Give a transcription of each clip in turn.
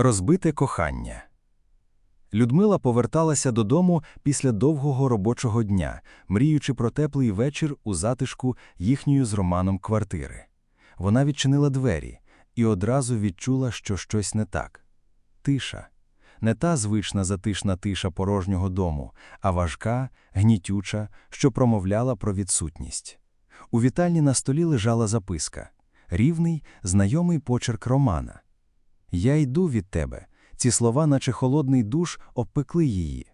Розбите кохання. Людмила поверталася додому після довгого робочого дня, мріючи про теплий вечір у затишку їхньої з Романом квартири. Вона відчинила двері і одразу відчула, що щось не так. Тиша. Не та звична затишна тиша порожнього дому, а важка, гнітюча, що промовляла про відсутність. У вітальні на столі лежала записка рівний, знайомий почерк Романа. Я йду від тебе. Ці слова, наче холодний душ, обпекли її.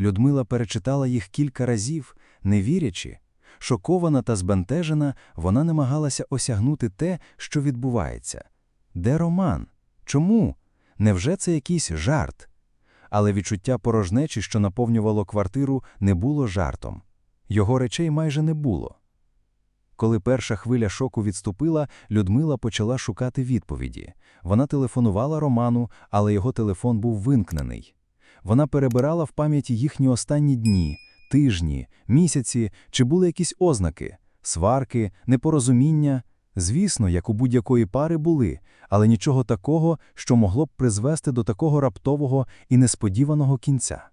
Людмила перечитала їх кілька разів, не вірячи. Шокована та збентежена, вона намагалася осягнути те, що відбувається. Де Роман? Чому? Невже це якийсь жарт? Але відчуття порожнечі, що наповнювало квартиру, не було жартом. Його речей майже не було. Коли перша хвиля шоку відступила, Людмила почала шукати відповіді. Вона телефонувала Роману, але його телефон був вимкнений. Вона перебирала в пам'яті їхні останні дні, тижні, місяці, чи були якісь ознаки, сварки, непорозуміння. Звісно, як у будь-якої пари були, але нічого такого, що могло б призвести до такого раптового і несподіваного кінця.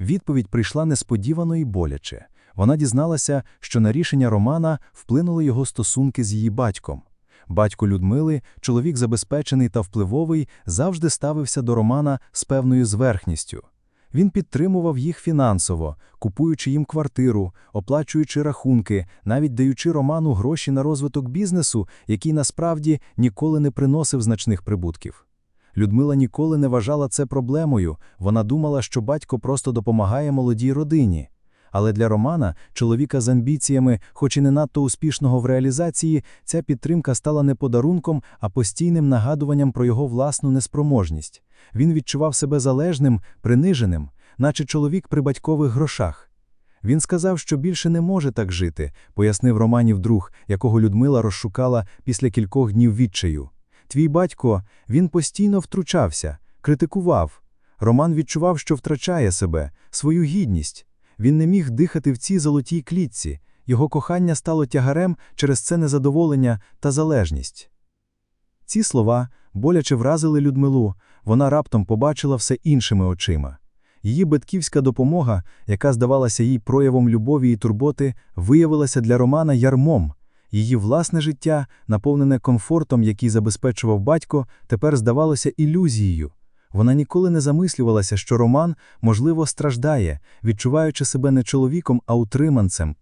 Відповідь прийшла несподівано і боляче. Вона дізналася, що на рішення Романа вплинули його стосунки з її батьком. Батько Людмили, чоловік забезпечений та впливовий, завжди ставився до Романа з певною зверхністю. Він підтримував їх фінансово, купуючи їм квартиру, оплачуючи рахунки, навіть даючи Роману гроші на розвиток бізнесу, який насправді ніколи не приносив значних прибутків. Людмила ніколи не вважала це проблемою, вона думала, що батько просто допомагає молодій родині. Але для Романа, чоловіка з амбіціями, хоч і не надто успішного в реалізації, ця підтримка стала не подарунком, а постійним нагадуванням про його власну неспроможність. Він відчував себе залежним, приниженим, наче чоловік при батькових грошах. Він сказав, що більше не може так жити, пояснив Романів друг, якого Людмила розшукала після кількох днів відчаю. Твій батько, він постійно втручався, критикував. Роман відчував, що втрачає себе, свою гідність. Він не міг дихати в цій золотій клітці, його кохання стало тягарем через це незадоволення та залежність. Ці слова боляче вразили Людмилу, вона раптом побачила все іншими очима. Її батьківська допомога, яка здавалася їй проявом любові і турботи, виявилася для Романа ярмом. Її власне життя, наповнене комфортом, який забезпечував батько, тепер здавалося ілюзією. Вона ніколи не замислювалася, що Роман, можливо, страждає, відчуваючи себе не чоловіком, а утриманцем.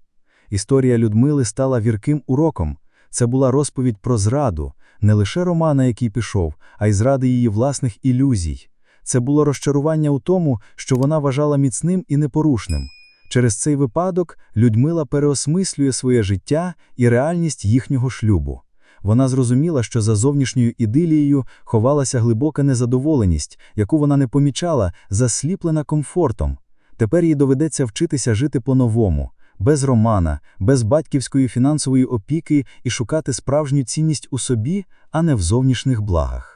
Історія Людмили стала вірким уроком. Це була розповідь про зраду, не лише Романа, який пішов, а й зради її власних ілюзій. Це було розчарування у тому, що вона вважала міцним і непорушним. Через цей випадок Людмила переосмислює своє життя і реальність їхнього шлюбу. Вона зрозуміла, що за зовнішньою ідилією ховалася глибока незадоволеність, яку вона не помічала, засліплена комфортом. Тепер їй доведеться вчитися жити по-новому, без романа, без батьківської фінансової опіки і шукати справжню цінність у собі, а не в зовнішніх благах.